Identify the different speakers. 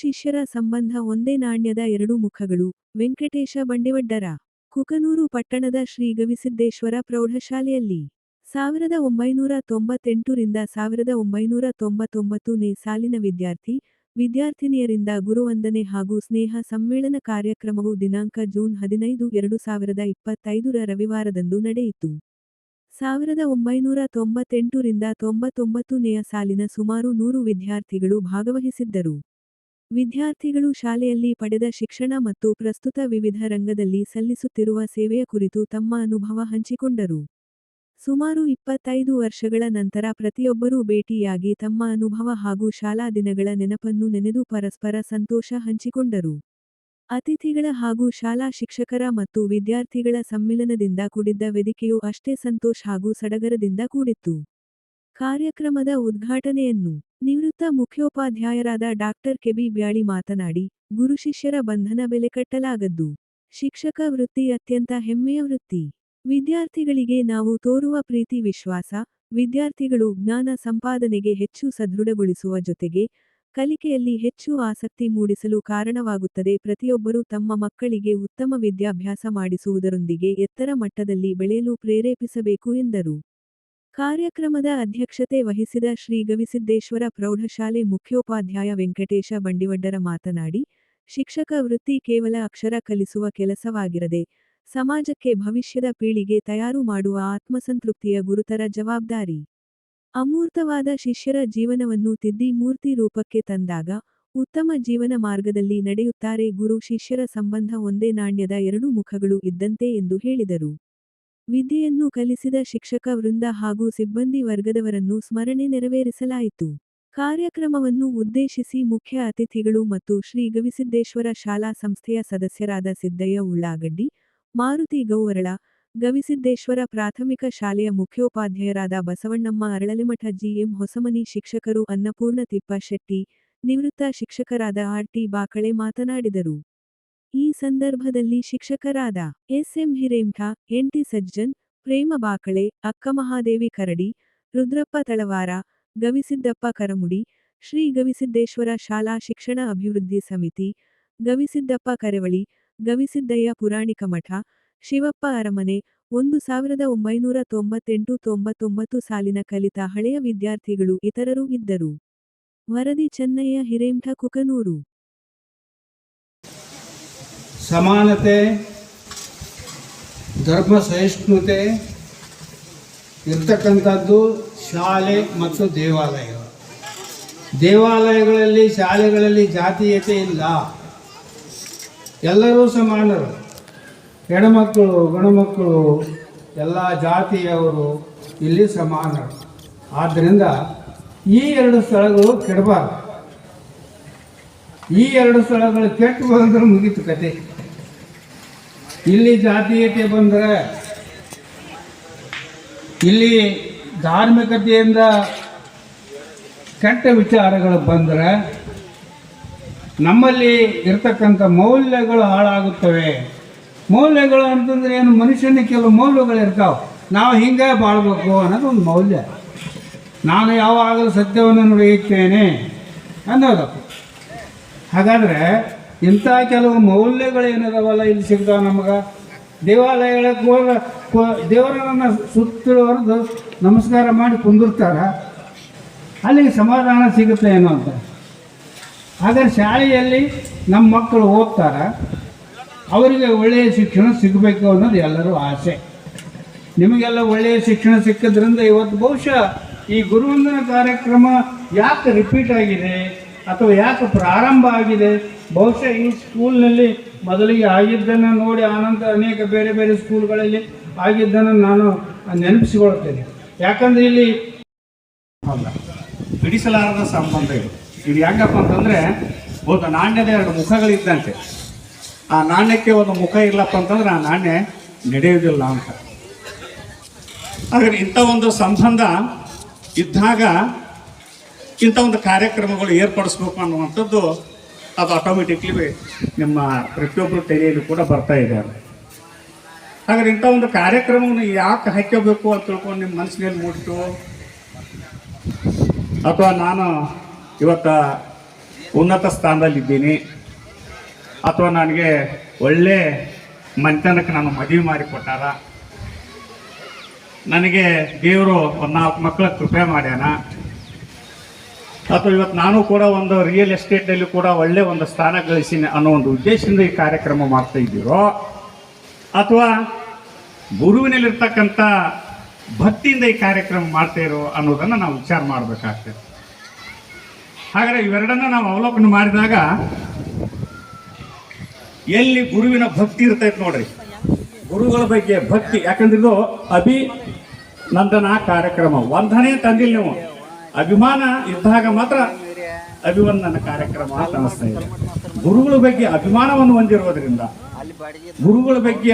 Speaker 1: ಶಿಷ್ಯರ ಸಂಬಂಧ ಒಂದೇ ನಾಣ್ಯದ ಎರಡು ಮುಖಗಳು. ವೆಂಕಟೇಶ ಬಂಡೆವಡ್ಡರ ಕುಕನೂರು ಪಟ್ಟಣದ ಶ್ರೀ ಗವಿಸಿದ್ದೇಶ್ವರ ಪ್ರೌಢಶಾಲೆಯಲ್ಲಿ ಸಾವಿರದ ಒಂಬೈನೂರ ತೊಂಬತ್ತೆಂಟರಿಂದ ಸಾವಿರದ ಒಂಬೈನೂರ ತೊಂಬತ್ತೊಂಬತ್ತನೇ ಸಾಲಿನ ವಿದ್ಯಾರ್ಥಿ, ವಿದ್ಯಾರ್ಥಿನಿಯರಿಂದ ಗುರುವಂದನೆ ಹಾಗೂ ಸ್ನೇಹ ಸಮ್ಮೇಳನ ಕಾರ್ಯಕ್ರಮವು ದಿನಾಂಕ ಜೂನ್ ಹದಿನೈದು ಎರಡು ಸಾವಿರದ ಇಪ್ಪತ್ತೈದರ ರವಿವಾರದಂದು ನಡೆಯಿತು. ಸಾವಿರದ ಒಂಬೈನೂರ ತೊಂಬತ್ತೆಂಟರಿಂದ ತೊಂಬತ್ತೊಂಬತ್ತನೆಯ ಸಾಲಿನ ಸುಮಾರು ನೂರು ವಿದ್ಯಾರ್ಥಿಗಳು ಭಾಗವಹಿಸಿದ್ದರು. ವಿದ್ಯಾರ್ಥಿಗಳು ಶಾಲೆಯಲ್ಲಿ ಪಡೆದ ಶಿಕ್ಷಣ ಮತ್ತು ಪ್ರಸ್ತುತ ವಿವಿಧ ರಂಗದಲ್ಲಿ ಸಲ್ಲಿಸುತ್ತಿರುವ ಸೇವೆಯ ಕುರಿತು ತಮ್ಮ ಅನುಭವ ಹಂಚಿಕೊಂಡರು. ಸುಮಾರು ಇಪ್ಪತ್ತೈದು ವರ್ಷಗಳ ನಂತರ ಪ್ರತಿಯೊಬ್ಬರೂ ಭೇಟಿಯಾಗಿ ತಮ್ಮ ಅನುಭವ ಹಾಗೂ ಶಾಲಾ ದಿನಗಳ ನೆನಪನ್ನು ನೆನೆದು ಪರಸ್ಪರ ಸಂತೋಷ ಹಂಚಿಕೊಂಡರು. ಅತಿಥಿಗಳ ಹಾಗೂ ಶಾಲಾ ಶಿಕ್ಷಕರ ಮತ್ತು ವಿದ್ಯಾರ್ಥಿಗಳ ಸಮ್ಮಿಲನದಿಂದ ಕೂಡಿದ್ದ ವೇದಿಕೆಯು ಅಷ್ಟೇ ಸಂತೋಷ ಹಾಗೂ ಸಡಗರದಿಂದ ಕೂಡಿತ್ತು. ಕಾರ್ಯಕ್ರಮದ ಉದ್ಘಾಟನೆಯನ್ನು ನಿವೃತ್ತ ಮುಖ್ಯೋಪಾಧ್ಯಾಯರಾದ ಡಾಕ್ಟರ್ ಕೆಬಿ ಬ್ಯಾಳಿ ಮಾತನಾಡಿ ಗುರುಶಿಷ್ಯರ ಬಂಧನ ಬೆಲೆ ಕಟ್ಟಲಾಗದ್ದು. ಶಿಕ್ಷಕ ವೃತ್ತಿ ಅತ್ಯಂತ ಹೆಮ್ಮೆಯ ವೃತ್ತಿ. ವಿದ್ಯಾರ್ಥಿಗಳಿಗೆ ನಾವು ತೋರುವ ಪ್ರೀತಿ ವಿಶ್ವಾಸ, ವಿದ್ಯಾರ್ಥಿಗಳು ಜ್ಞಾನ ಸಂಪಾದನೆಗೆ ಹೆಚ್ಚು ಸದೃಢಗೊಳಿಸುವ ಜೊತೆಗೆ, ಕಲಿಕೆಯಲ್ಲಿ ಹೆಚ್ಚು ಆಸಕ್ತಿ ಮೂಡಿಸಲು ಕಾರಣವಾಗುತ್ತದೆ ಪ್ರತಿಯೊಬ್ಬರೂ ತಮ್ಮ ಮಕ್ಕಳಿಗೆ ಉತ್ತಮ ವಿದ್ಯಾಭ್ಯಾಸ ಮಾಡಿಸುವುದರೊಂದಿಗೆ ಎತ್ತರ ಮಟ್ಟದಲ್ಲಿ ಬೆಳೆಯಲು ಪ್ರೇರೇಪಿಸಬೇಕು ಎಂದರು. ಕಾರ್ಯಕ್ರಮದ ಅಧ್ಯಕ್ಷತೆ ವಹಿಸಿದ ಶ್ರೀ ಗವಿಸಿದ್ದೇಶ್ವರ ಪ್ರೌಢಶಾಲೆ ಮುಖ್ಯೋಪಾಧ್ಯಾಯ ವೆಂಕಟೇಶ ಬಂಡಿವಡ್ಡರ ಮಾತನಾಡಿ, ಶಿಕ್ಷಕ ವೃತ್ತಿ ಕೇವಲ ಅಕ್ಷರ ಕಲಿಸುವ ಕೆಲಸವಾಗಿರದೆ, ಸಮಾಜಕ್ಕೆ ಭವಿಷ್ಯದ ಪೀಳಿಗೆ ತಯಾರು ಮಾಡುವ ಆತ್ಮಸಂತೃಪ್ತಿಯ ಗುರುತರ ಜವಾಬ್ದಾರಿ. ಅಮೂರ್ತವಾದ ಶಿಷ್ಯರ ಜೀವನವನ್ನು ತಿದ್ದಿ ಮೂರ್ತಿ ರೂಪಕ್ಕೆ ತಂದಾಗ, ಉತ್ತಮ ಜೀವನ ಮಾರ್ಗದಲ್ಲಿ ನಡೆಯುತ್ತಾರೆ ಗುರು ಶಿಷ್ಯರ ಸಂಬಂಧ ಒಂದೇ ನಾಣ್ಯದ ಎರಡು ಮುಖಗಳು ಇದ್ದಂತೆ ಎಂದು ಹೇಳಿದರು. ವಿದ್ಯೆಯನ್ನು ಕಲಿಸಿದ ಶಿಕ್ಷಕ ವೃಂದ ಹಾಗೂ ಸಿಬ್ಬಂದಿ ವರ್ಗದವರನ್ನು ಸ್ಮರಣೆ ನೆರವೇರಿಸಲಾಯಿತು. ಕಾರ್ಯಕ್ರಮವನ್ನು ಉದ್ದೇಶಿಸಿ ಮುಖ್ಯ ಅತಿಥಿಗಳು ಮತ್ತು ಶ್ರೀ ಗವಿಸಿದ್ದೇಶ್ವರ ಶಾಲಾ ಸಂಸ್ಥೆಯ ಸದಸ್ಯರಾದ ಸಿದ್ದಯ್ಯ ಉಳ್ಳಾಗಡ್ಡಿ, ಮಾರುತಿ ಗೌವರಳ, ಗವಿಸಿದ್ದೇಶ್ವರ ಪ್ರಾಥಮಿಕ ಶಾಲೆಯ ಮುಖ್ಯೋಪಾಧ್ಯಾಯರಾದ ಬಸವಣ್ಣಮ್ಮ ಅರಳಲಿಮಠ ಜಿಎಂ ಹೊಸಮನಿ ಶಿಕ್ಷಕರು ಅನ್ನಪೂರ್ಣ ತಿಪ್ಪ ಶೆಟ್ಟಿ, ನಿವೃತ್ತ ಶಿಕ್ಷಕರಾದ ಆರ್ ಟಿ ಬಾಕಳೆ ಮಾತನಾಡಿದರು. ಈ ಸಂದರ್ಭದಲ್ಲಿ ಶಿಕ್ಷಕರಾದ S M Hiremath NT Sajjan, Prema Bakale Akkamahadevi Karadi, Rudrappa Talawar, Gavisiddappa Karamudi, Shri Gavisiddeshwara ಶಾಲಾ ಶಿಕ್ಷಣ ಅಭಿವೃದ್ಧಿ ಸಮಿತಿ, ಗವಿಸಿದ್ದಪ್ಪ ಕರೆವಳಿ, ಗವಿಸಿದ್ದಯ್ಯ ಪುರಾಣಿಕ ಮಠ, ಶಿವಪ್ಪ ಅರಮನೆ, ಒಂದು ಸಾವಿರದ ಒಂಬೈನೂರ ತೊಂಬತ್ತೆಂಟು ತೊಂಬತ್ತೊಂಬತ್ತು ಸಾಲಿನ ಕಲಿತ ಹಳೆಯ ವಿದ್ಯಾರ್ಥಿಗಳು ಇತರರು ಇದ್ದರು. ವರದಿ ಚೆನ್ನಯ್ಯ ಹಿರೇಂಠ ಕುಕನೂರು.
Speaker 2: ಸಮಾನತೆ, ಧರ್ಮ ಸಹಿಷ್ಣುತೆ ಇರ್ತಕ್ಕಂಥದ್ದು ಶಾಲೆ ಮತ್ತು ದೇವಾಲಯಗಳು ದೇವಾಲಯಗಳಲ್ಲಿ, ಶಾಲೆಗಳಲ್ಲಿ ಜಾತೀಯತೆ ಇಲ್ಲ. ಎಲ್ಲರೂ ಸಮಾನರು. ಹೆಣ್ಮಕ್ಕಳು ಗಣಮಕ್ಕಳು ಎಲ್ಲ ಜಾತಿಯವರು ಇಲ್ಲಿ ಸಮಾನರು. ಆದ್ದರಿಂದ ಈ ಎರಡು ಸ್ಥಳಗಳು ಕೆಡಬಾರ್ದು. ಈ ಎರಡು ಸ್ಥಳಗಳು ಕೆಟ್ಟು ಬಂದ್ರೆ ಮುಗೀತು ಕತೆ. ಇಲ್ಲಿ ಜಾತೀಯತೆ ಬಂದರೆ ಇಲ್ಲಿ ಧಾರ್ಮಿಕತೆಯಿಂದ ಕೆಟ್ಟ ವಿಚಾರಗಳು ಬಂದರೆ ನಮ್ಮಲ್ಲಿ ಇರ್ತಕ್ಕಂಥ ಮೌಲ್ಯಗಳು ಹಾಳಾಗುತ್ತವೆ. ಮೌಲ್ಯಗಳು ಅಂತಂದ್ರೆ ಏನು? ಮನುಷ್ಯನಿಗೆ ಕೆಲವು ಮೌಲ್ಯಗಳು ಇರ್ತಾವೆ. ನಾವು ಹಿಂಗೆ ಬಾಳ್ಬೇಕು ಅನ್ನೋದು ಒಂದು ಮೌಲ್ಯ. ನಾನು ಯಾವಾಗಲೂ ಸತ್ಯವನ್ನು ನುಡಿಯುತ್ತೇನೆ ಅನ್ನೋದು ಹಾಗಾದರೆ ಇಂಥ ಕೆಲವು ಮೌಲ್ಯಗಳು ಏನಿದಾವಲ್ಲ ಇಲ್ಲಿ ಸಿಗ್ತಾವೆ ನಮಗೆ? ದೇವಾಲಯಗಳಿಗೆ ಹೋಗ ದೇವರನ್ನು ಸುತ್ತುವರೆದು ನಮಸ್ಕಾರ ಮಾಡಿ ಕುಂದಿರ್ತಾರ. ಅಲ್ಲಿಗೆ ಸಮಾಧಾನ ಸಿಗುತ್ತೆ ಏನೋ ಅಂತ. ಆದರೆ ಶಾಲೆಯಲ್ಲಿ ನಮ್ಮ ಮಕ್ಕಳು ಓದ್ತಾರೆ. ಅವರಿಗೆ ಒಳ್ಳೆಯ ಶಿಕ್ಷಣ ಸಿಗಬೇಕು ಅನ್ನೋದು ಎಲ್ಲರೂ ಆಸೆ. ನಿಮಗೆಲ್ಲ ಒಳ್ಳೆಯ ಶಿಕ್ಷಣ ಸಿಕ್ಕಿದ್ರಿಂದ ಇವತ್ತು ಬಹುಶಃ ಈ ಗುರುವಂದನ ಕಾರ್ಯಕ್ರಮ ಯಾಕೆ ರಿಪೀಟ್ ಆಗಿದೆ? ಅಥವಾ ಯಾಕೆ ಪ್ರಾರಂಭ ಆಗಿದೆ? ಬಹುಶಃ ಈ ಸ್ಕೂಲ್ನಲ್ಲಿ ಮೊದಲಿಗೆ ಆಗಿದ್ದನ್ನು ನೋಡಿ ಆನಂತರ ಅನೇಕ ಬೇರೆ ಬೇರೆ ಸ್ಕೂಲ್ಗಳಲ್ಲಿ ಆಗಿದ್ದನ್ನು ನಾನು ನೆನಪಿಸಿಕೊಳ್ಳುತ್ತೇನೆ. ಯಾಕಂದರೆ ಇಲ್ಲಿ
Speaker 3: ಬಿಡಿಸಲಾರದ ಸಂಬಂಧ ಇದು. ಇದು ಹೆಂಗಪ್ಪ ಅಂತಂದ್ರೆ ಒಂದು ನಾಣ್ಯದ ಎರಡು ಮುಖಗಳಿದ್ದಂತೆ. ಆ ನಾಣ್ಯಕ್ಕೆ ಒಂದು ಮುಖ ಇಲ್ಲಪ್ಪ ಅಂತಂದ್ರೆ ಆ ನಾಣ್ಯ ನಡೆಯುವುದಿಲ್ಲ ಅಂತ. ಆದರೆ ಇಂಥ ಒಂದು ಸಂಬಂಧ ಇದ್ದಾಗ ಇಂಥ ಒಂದು ಕಾರ್ಯಕ್ರಮಗಳು ಏರ್ಪಡಿಸ್ಬೇಕು ಅನ್ನುವಂಥದ್ದು ಅದು ಆಟೋಮೆಟಿಕ್ಲಿ ನಿಮ್ಮ ಪ್ರತಿಯೊಬ್ಬರು ತಲೆಯಲ್ಲಿ ಕೂಡ ಬರ್ತಾ ಇದ್ದಾರೆ. ಹಾಗಾದ್ರೆ ಇಂಥ ಒಂದು ಕಾರ್ಯಕ್ರಮವನ್ನು ಯಾಕೆ ಹಾಕೋಬೇಕು ಅಂತ ತಿಳ್ಕೊಂಡು ನಿಮ್ಮ ಮನಸ್ಸಿನಲ್ಲಿ ಮೂಡಿತು? ಅಥವಾ ನಾನು ಇವತ್ತ ಉನ್ನತ ಸ್ಥಾನದಲ್ಲಿದ್ದೀನಿ. ಅಥವಾ ನನಗೆ ಒಳ್ಳೆ ಮನೆತನಕ್ಕೆ ನಾನು ಮದುವೆ ಮಾಡಿಕೊಟ್ಟಾರ? ನನಗೆ ದೇವರು ಒಂದು ನಾಲ್ಕು ಮಕ್ಕಳ ಕೃಪೆ ಮಾಡ್ಯಾನ? ಅಥವಾ ಇವತ್ತು ನಾನು ಕೂಡ ಒಂದು ರಿಯಲ್ ಎಸ್ಟೇಟ್ನಲ್ಲಿ ಕೂಡ ಒಳ್ಳೆ ಒಂದು ಸ್ಥಾನ ಗಳಿಸಿನಿ ಅನ್ನೋ ಒಂದು ಉದ್ದೇಶದಿಂದ ಈ ಕಾರ್ಯಕ್ರಮ ಮಾಡ್ತಾ ಇದ್ದೀರೋ, ಅಥವಾ ಗುರುವಿನಲ್ಲಿರ್ತಕ್ಕಂಥ ಭಕ್ತಿಯಿಂದ ಈ ಕಾರ್ಯಕ್ರಮ ಮಾಡ್ತಾ ಇರೋ ಅನ್ನೋದನ್ನು ನಾವು ವಿಚಾರ ಮಾಡಬೇಕಾಗ್ತದೆ. ಹಾಗಾದ್ರೆ ಇವೆರಡನ್ನ ನಾವು ಅವಲೋಕನ ಮಾಡಿದಾಗ ಎಲ್ಲಿ ಗುರುವಿನ ಭಕ್ತಿ ಇರ್ತೈತೆ ನೋಡ್ರಿ. ಗುರುಗಳ ಬಗ್ಗೆ ಭಕ್ತಿ, ಯಾಕಂದ್ರೆ ಇದು ಅಭಿನಂದನ ಕಾರ್ಯಕ್ರಮ, ವಂದನೆ ತಂದಿಲ್ಲ ನೀವು. ಅಭಿಮಾನ ಇದ್ದಾಗ ಮಾತ್ರ ಅಭಿವಂದನ ಕಾರ್ಯಕ್ರಮ ಕಾಣಿಸ್ತಾ ಇದೆ. ಗುರುಗಳ ಬಗ್ಗೆ ಅಭಿಮಾನವನ್ನು ಹೊಂದಿರುವುದರಿಂದ ಗುರುಗಳ ಬಗ್ಗೆ